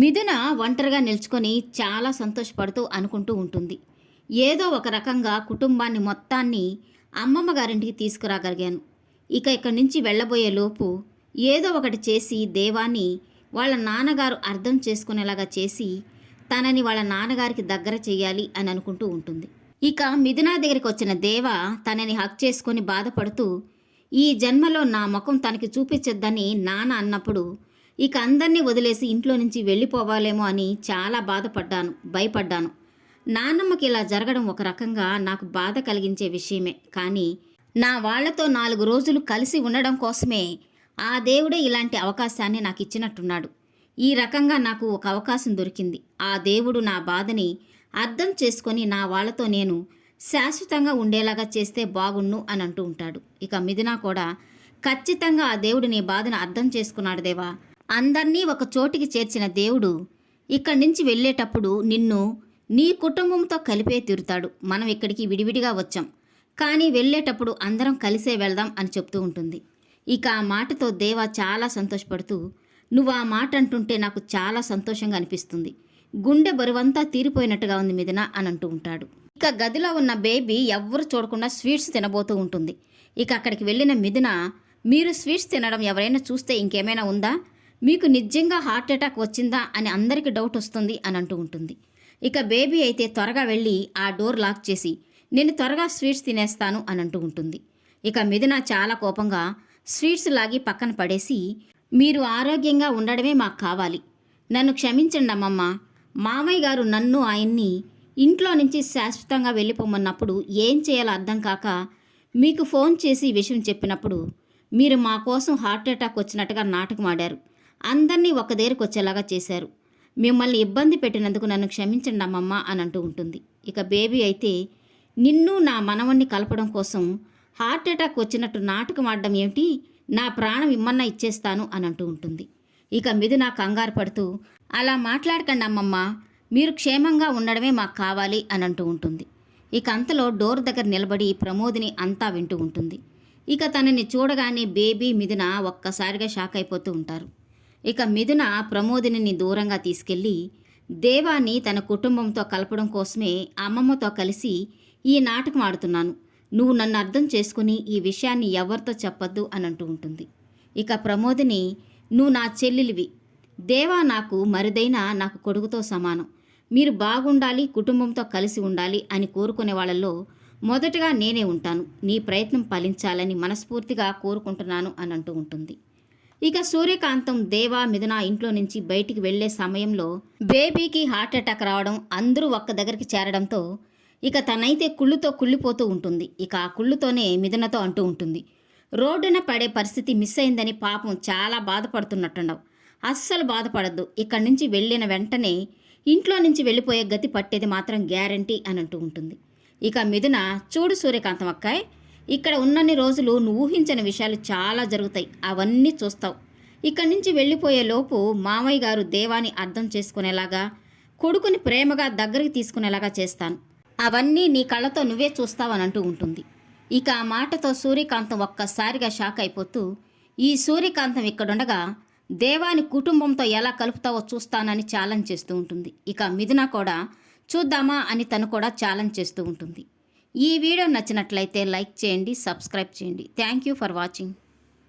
మిథున ఒంటరిగా నిల్చుకొని చాలా సంతోషపడుతూ అనుకుంటూ ఉంటుంది. ఏదో ఒక రకంగా కుటుంబాన్ని మొత్తాన్ని అమ్మమ్మ గారింటికి తీసుకురాగలిగాను. ఇక ఇక్కడి నుంచి వెళ్ళబోయే లోపు ఏదో ఒకటి చేసి దేవాన్ని వాళ్ళ నాన్నగారు అర్థం చేసుకునేలాగా చేసి తనని వాళ్ళ నాన్నగారికి దగ్గర చేయాలి అని అనుకుంటూ ఉంటుంది. ఇక మిథున దగ్గరికి వచ్చిన దేవ తనని హక్ చేసుకొని బాధపడుతూ ఈ జన్మలో నా ముఖం తనకి చూపించొద్దని నాన్న అన్నప్పుడు ఇక అందరినీ వదిలేసి ఇంట్లో నుంచి వెళ్ళిపోవాలేమో అని చాలా బాధపడ్డాను భయపడ్డాను. నాన్నమ్మకి ఇలా జరగడం ఒక రకంగా నాకు బాధ కలిగించే విషయమే. కానీ నా వాళ్ళతో నాలుగు రోజులు కలిసి ఉండడం కోసమే ఆ దేవుడే ఇలాంటి అవకాశాన్ని నాకు ఇచ్చినట్టున్నాడు. ఈ రకంగా నాకు ఒక అవకాశం దొరికింది. ఆ దేవుడు నా బాధని అర్థం చేసుకొని నా వాళ్ళతో నేను శాశ్వతంగా ఉండేలాగా చేస్తే బాగున్ను అని అంటూ ఉంటాడు. ఇక మిథునా కూడా ఖచ్చితంగా ఆ దేవుడు నీ బాధను అర్థం చేసుకున్నాడు దేవా. అందర్నీ ఒక చోటికి చేర్చిన దేవుడు ఇక్కడి నుంచి వెళ్ళేటప్పుడు నిన్ను నీ కుటుంబంతో కలిపే తీరుతాడు. మనం ఇక్కడికి విడివిడిగా వచ్చాం. కానీ వెళ్ళేటప్పుడు అందరం కలిసే వెళ్దాం అని చెప్తూ ఉంటుంది. ఇక ఆ మాటతో దేవ చాలా సంతోషపడుతూ నువ్వు ఆ మాట అంటుంటే నాకు చాలా సంతోషంగా అనిపిస్తుంది. గుండె బరువంతా తీరిపోయినట్టుగా ఉంది మిదిన అని అంటూ ఉంటాడు. ఇక గదిలో ఉన్న బేబీ ఎవ్వరు చూడకుండా స్వీట్స్ తినబోతూ ఉంటుంది. ఇక అక్కడికి వెళ్ళిన మిథున మీరు స్వీట్స్ తినడం ఎవరైనా చూస్తే ఇంకేమైనా ఉందా? మీకు నిజంగా హార్ట్ అటాక్ వచ్చిందా అని అందరికీ డౌట్ వస్తుంది అని అంటూ ఉంటుంది. ఇక బేబీ అయితే త్వరగా వెళ్ళి ఆ డోర్ లాక్ చేసి నేను త్వరగా స్వీట్స్ తినేస్తాను అని అంటూ ఉంటుంది. ఇక మిథున చాలా కోపంగా స్వీట్స్ లాగి పక్కన పడేసి మీరు ఆరోగ్యంగా ఉండడమే మాకు కావాలి. నన్ను క్షమించండి అమ్మమ్మ. మామయ్య గారు నన్ను ఆయన్ని ఇంట్లో నుంచి శాశ్వతంగా వెళ్ళిపోమన్నప్పుడు ఏం చేయాలో అర్థం కాక మీకు ఫోన్ చేసి విషయం చెప్పినప్పుడు మీరు మా కోసం హార్ట్ అటాక్ వచ్చినట్టుగా నాటకం ఆడారు. అందరినీ ఒక దగ్గరకు వచ్చేలాగా చేశారు. మిమ్మల్ని ఇబ్బంది పెట్టినందుకు నన్ను క్షమించండి అమ్మమ్మ అని అంటూ ఉంటుంది. ఇక బేబీ అయితే నిన్ను నా మనవణ్ణి కలపడం కోసం హార్ట్ అటాక్ వచ్చినట్టు నాటకం ఆడడం ఏమిటి? నా ప్రాణం ఇమ్మన్నా ఇచ్చేస్తాను అని అంటూ ఉంటుంది. ఇక మిథున కంగారు పడుతూ అలా మాట్లాడకండి అమ్మమ్మ. మీరు క్షేమంగా ఉండడమే మాకు కావాలి అని అంటూ ఉంటుంది. ఇక అంతలో డోర్ దగ్గర నిలబడి ప్రమోదిని అంతా వింటూ ఉంటుంది. ఇక తనని చూడగానే బేబీ మిథున ఒక్కసారిగా షాక్ అయిపోతూ ఉంటారు. ఇక మిథున ప్రమోదిని దూరంగా తీసుకెళ్ళి దేవాన్ని తన కుటుంబంతో కలపడం కోసమే అమ్మమ్మతో కలిసి ఈ నాటకం ఆడుతున్నాను. నువ్వు నన్ను అర్థం చేసుకుని ఈ విషయాన్ని ఎవరితో చెప్పొద్దు అని అంటూ ఉంటుంది. ఇక ప్రమోదిని నువ్వు నా చెల్లెలివి. దేవా నాకు మరిదైనా నాకు కొడుకుతో సమానం. మీరు బాగుండాలి కుటుంబంతో కలిసి ఉండాలి అని కోరుకునే వాళ్ళలో మొదటగా నేనే ఉంటాను. నీ ప్రయత్నం ఫలించాలని మనస్ఫూర్తిగా కోరుకుంటున్నాను అని అంటూ ఉంటుంది. ఇక సూర్యకాంతం దేవా మిథున ఇంట్లో నుంచి బయటికి వెళ్ళే సమయంలో బేబీకి హార్ట్ అటాక్ రావడం అందరూ ఒక్క దగ్గరికి చేరడంతో ఇక తనైతే కుళ్ళుతో కుళ్ళిపోతూ ఉంటుంది. ఇక ఆ కుళ్ళుతోనే మిథునతో అంటూ ఉంటుంది. రోడ్డున పడే పరిస్థితి మిస్ అయిందని పాపం చాలా బాధపడుతున్నట్టుండవు అస్సలు బాధపడద్దు. ఇక్కడి నుంచి వెళ్ళిన వెంటనే ఇంట్లో నుంచి వెళ్ళిపోయే గతి పట్టేది మాత్రం గ్యారంటీ అని అంటూ ఉంటుంది. ఇక మిథున చూడు సూర్యకాంతం అక్కాయ్ ఇక్కడ ఉన్నన్ని రోజులు నువ్వు ఊహించని విషయాలు చాలా జరుగుతాయి. అవన్నీ చూస్తావు. ఇక్కడి నుంచి వెళ్ళిపోయే లోపు మామయ్య గారు దేవాన్ని అర్థం చేసుకునేలాగా కొడుకుని ప్రేమగా దగ్గరికి తీసుకునేలాగా చేస్తాను. అవన్నీ నీ కళ్ళతో నువ్వే చూస్తావని అంటూ ఉంటుంది. ఇక ఆ మాటతో సూర్యకాంతం ఒక్కసారిగా షాక్ అయిపోతూ ఈ సూర్యకాంతం ఇక్కడుండగా దేవాని కుటుంబంతో ఎలా కలుపుతావో చూస్తానని ఛాలెంజ్ చేస్తూ ఉంటుంది. ఇక మిథున కూడా చూద్దామా అని తను కూడా ఛాలెంజ్ చేస్తూ ఉంటుంది. ఈ వీడియో నచ్చినట్లయితే లైక్ చేయండి సబ్స్క్రైబ్ చేయండి. Thank you for watching